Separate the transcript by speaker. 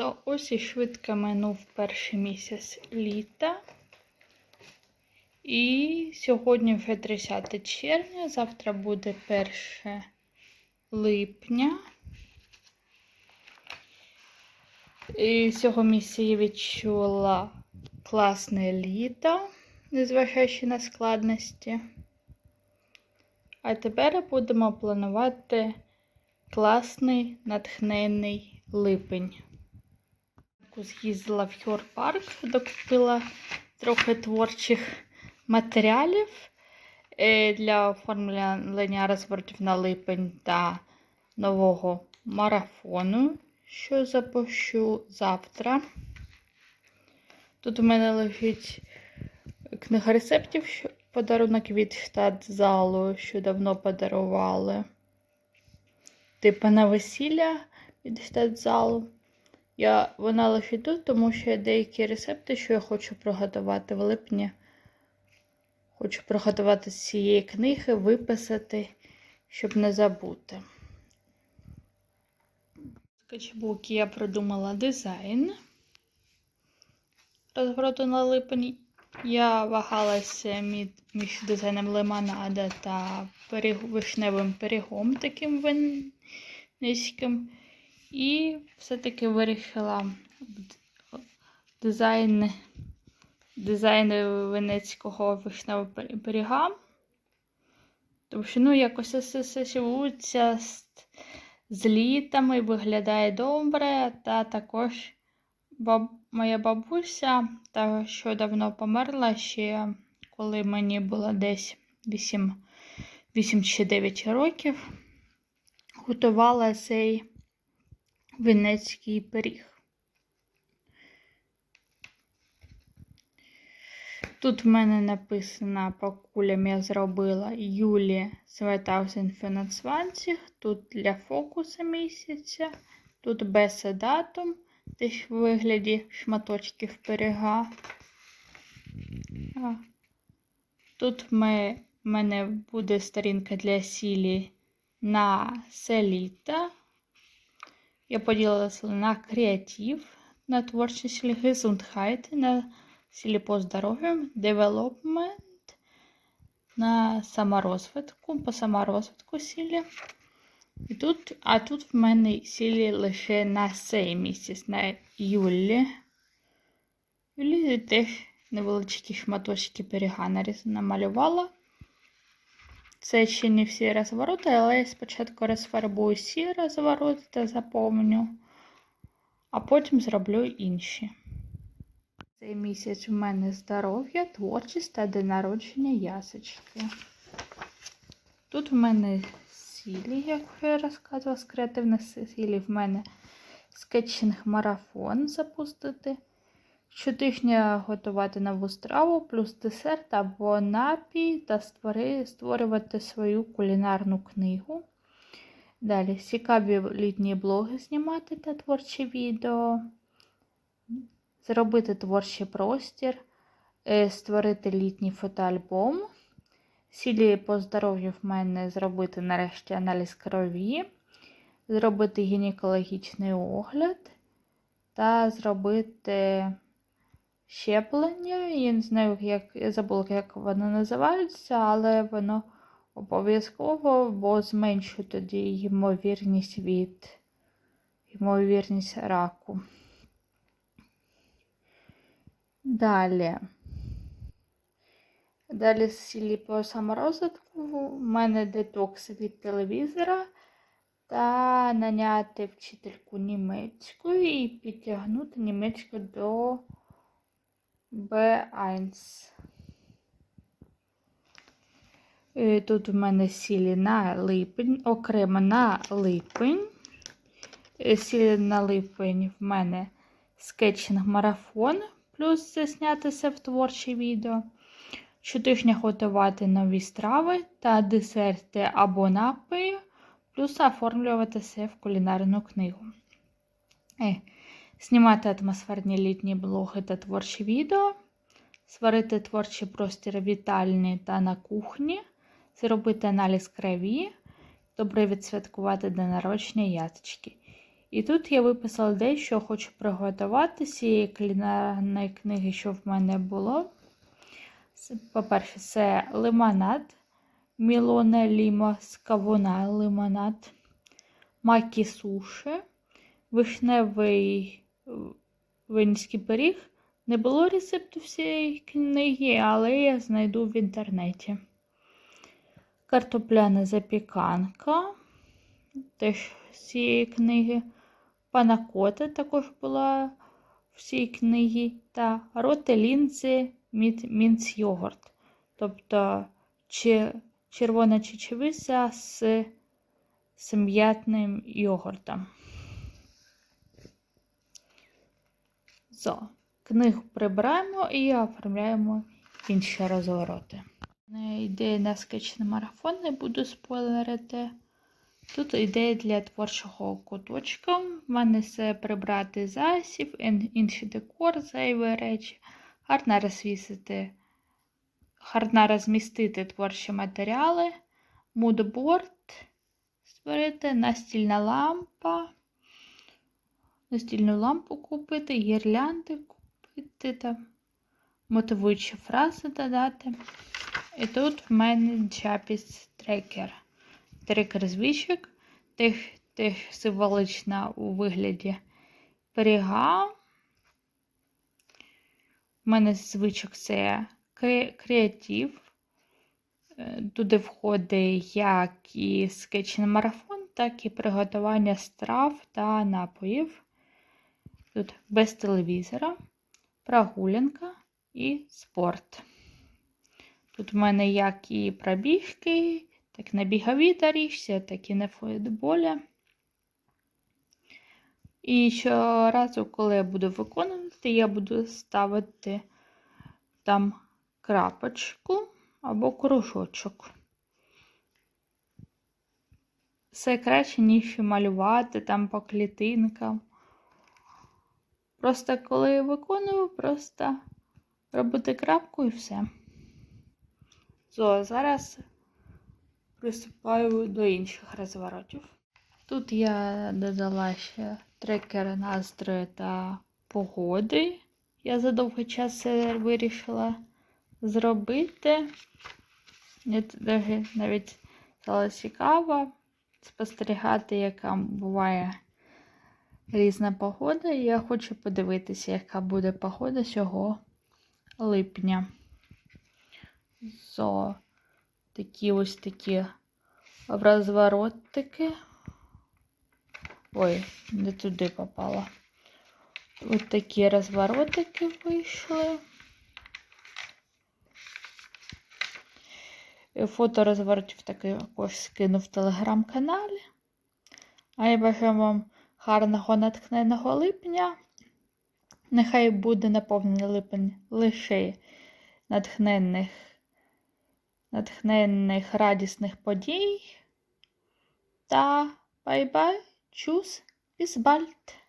Speaker 1: So, ось і швидко минув перший місяць літа. І сьогодні вже 30 червня, завтра буде 1 липня. І цього місяця я відчула класне літо, незважаючи на складності. А тепер будемо планувати класний натхненний липень. З'їздила в Йор-парк, докупила трохи творчих матеріалів е, для оформлення розворотів на липень та нового марафону, що запущу завтра. Тут у мене лежить книга рецептів, подарунок від штат-залу, що давно подарували. Типу на весілля від штат-залу. Я, Вона лежить тут, тому що є деякі рецепти, що я хочу приготувати в липні. Хочу приготувати з цієї книги, виписати, щоб не забути. В я придумала дизайн розвороту на липень. Я вагалася між дизайном лимонада та вишневим пирігом таким низьким. І все-таки вирішила дизайн дизайн венецького вишневого пиріга. Тому що, ну, якось асоціюється з, з літами, виглядає добре, та також баб, моя бабуся, та що давно померла ще, коли мені було десь 8, 8 чи 9 років, готувала цей венецький пиріг. Тут в мене написано по кулям я зробила Юлі 2020. Тут для фокуса місяця, тут без датум, десь в вигляді шматочків пиріга. Тут в мене буде сторінка для сілі на селіта. Я поділилася на креатив, на творчість Gesundheit, на сілі по здоров'ю, девелопмент, на саморозвитку, по саморозвитку сілі. І тут, А тут в мене сілі лише на цей місяць, на Юлі. Юлі теж невеличкі шматочки пиріга намалювала. Це ще не всі розвороти, але я спочатку розфарбую всі розвороти та заповню, а потім зроблю інші. Цей місяць у мене здоров'я, творчість та день народження ясочки. Тут в мене сілі, як я розказувала, з креативних сілі в мене скетчинг-марафон запустити. Щотижня готувати нову страву, плюс десерт або напій та створювати свою кулінарну книгу. Далі цікаві літні блоги знімати та творчі відео, зробити творчий простір, е, створити літній фотоальбом. Сілі по здоров'ю в мене зробити нарешті аналіз крові, зробити гінекологічний огляд та зробити щеплення. Я не знаю, як я забула, як воно називається, але воно обов'язково, бо зменшує тоді ймовірність від ймовірність раку. Далі. Далі з сілі по саморозвитку. У мене детокс від телевізора та наняти вчительку німецької і підтягнути німецьку до B1. Е, тут у мене сілі на липень, окремо на липень. Е, сілі на липень в мене скетчинг марафон, плюс заснятися в творче відео. Щотижня готувати нові страви та десерти або напої, плюс оформлювати все в кулінарну книгу. Знімати атмосферні літні блоги та творчі відео, сварити творчий простір вітальні та на кухні, зробити аналіз крові, добре відсвяткувати день народження яточки. І тут я виписала дещо хочу приготувати з цієї кулінарної книги, що в мене було. По-перше, це лимонад, мілоне лімо з кавуна лимонад, макі суші, вишневий винський пиріг. Не було рецепту всієї книги, але я знайду в інтернеті. Картопляна запіканка, теж з цієї книги. Панакота також була в цій книгі. Та ротелінці мінц йогурт. Тобто чи- червона чечевиця з, з м'ятним йогуртом. Зо. Книгу прибираємо і оформляємо інші розвороти. Ідея на скетчний марафон, не буду спойлерити. Тут ідея для творчого куточка. В мене це прибрати засіб, інший декор, зайві речі, гарно розвісити, гарно розмістити творчі матеріали, мудборд створити, настільна лампа, настільну лампу купити, гірлянди купити, там, мотивуючі фрази додати. І тут в мене чапіс трекер. Трекер звичок, тих, тих символична у вигляді пиріга. У мене звичок це кре- креатив. Е, Туди входить як і скетчний марафон, так і приготування страв та напоїв. Тут без телевізора, прогулянка і спорт. Тут в мене як і пробіжки, так на біговій доріжці, так і на футболі. І щоразу, коли я буду виконувати, я буду ставити там крапочку або кружочок. Все краще, ніж малювати там по клітинкам. Просто коли виконую, просто робити крапку і все. So, зараз приступаю до інших розворотів. Тут я додала ще трекер настрою та погоди. Я за довгий час вирішила зробити. Мені навіть стало цікаво спостерігати, яка буває різна погода. І я хочу подивитися, яка буде погода цього липня. Зо такі ось такі розворотики. Ой, не туди попала. Ось такі розворотики вийшли. І Фото розворотів також скину в телеграм-каналі. А я бажаю вам гарного натхненого липня. Нехай буде наповнений липень лише натхненних, натхненних радісних подій. Та бай-бай, чус, bald!